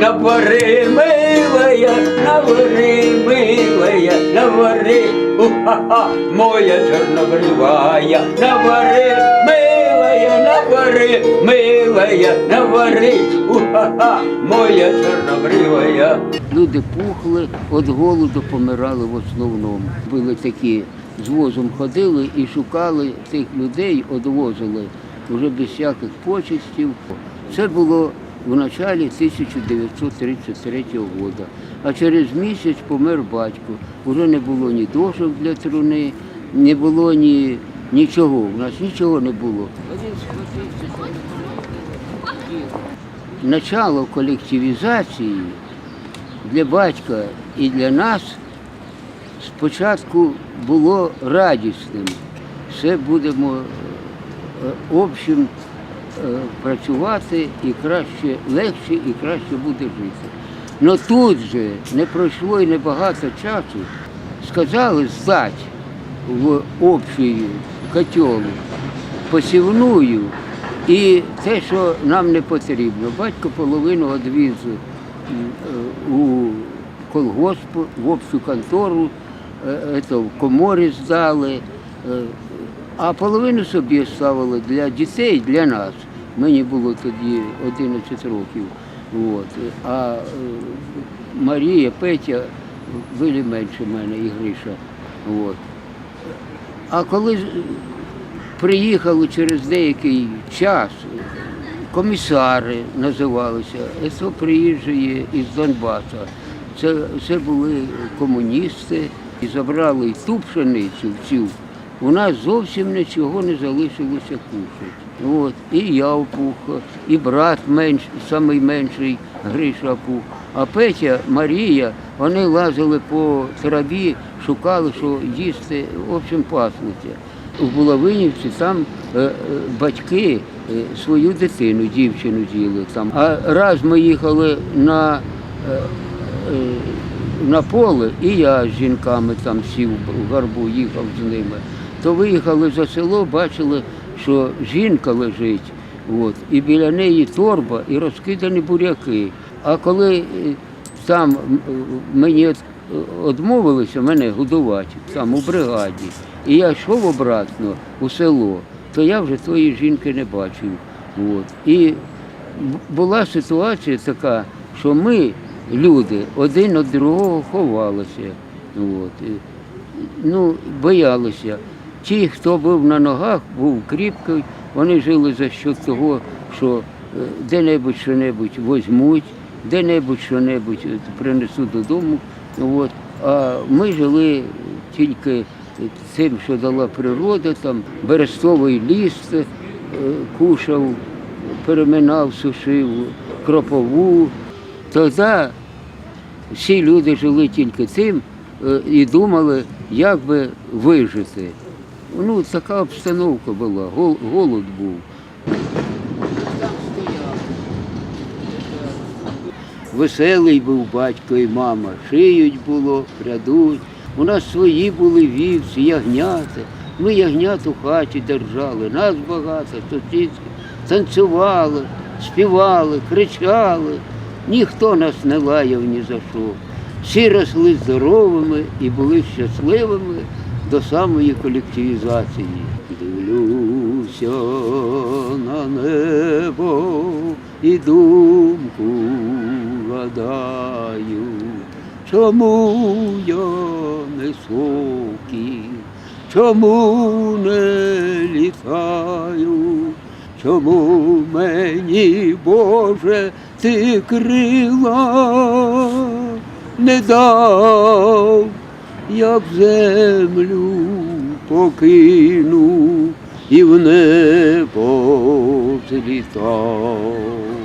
навари, милая, навари, милая, навари, уха-ха, моя чорнобривая, навари, милая, навари, милая, навари, уха-ха, моя чорнобривая. Люди пухли, від голоду помирали в основному. Були такі, з возом ходили і шукали тих людей, одвозили вже без всяких почестів. Це було в началі 1933 року. А через місяць помер батько. Уже не було ні дошок для труни, не було ні нічого. У нас нічого не було. Начало колективізації для батька і для нас спочатку було радісним. Все будемо е, общим е, працювати і краще, легше і краще буде жити. Но тут же не пройшло і небагато часу, сказали здати в общий котел посівную і те, що нам не потрібно. Батько половину відвіз е, у колгосп, в общу контору, е, в коморі здали, е, а половину собі ставили для дітей, для нас. Мені було тоді 11 років. От. А е, Марія, Петя були менше мене і Гриша. От. А коли приїхали через деякий час, комісари називалися, це приїжджає із Донбаса. Це, це були комуністи і забрали ту пшеницю всю. У нас зовсім нічого не залишилося кушати. От. І я впух, і брат менш, самий менший Гриша пух. А Петя, Марія, вони лазили по траві, шукали, що їсти, в общем, паслися. У Булавинівці там е, е, батьки е, свою дитину, дівчину діли там. А раз ми їхали на, на поле, і я з жінками там сів в гарбу, їхав з ними, то виїхали за село, бачили, що жінка лежить, от, і біля неї торба і розкидані буряки. А коли е, там мені от- відмовилися мене годувати там у бригаді, і я йшов обратно у село, то я вже тої жінки не бачив. От. І була ситуація така, що ми, люди, один від другого ховалися. От. Ну, боялися. Ті, хто був на ногах, був кріпкий, вони жили за що того, що е, де-небудь що-небудь возьмуть, де-небудь що-небудь е, принесуть додому. От. А ми жили тільки тим, що дала природа, там берестовий ліс е, кушав, переминав, сушив, кропову. Тоді всі люди жили тільки тим і думали, як би вижити. Ну, така обстановка була, гол- голод був. Веселий був батько і мама, шиють було, прядуть. У нас свої були вівці, ягнята. Ми ягнят у хаті держали, нас багато, сусідські, танцювали, співали, кричали. Ніхто нас не лаяв ні за що. Всі росли здоровими і були щасливими до самої колективізації. Дивлюся на небо і думку гадаю, чому я не сокіл, чому не літаю, чому мені, Боже, ти крила не дав, я б землю покинув і в небо злітав.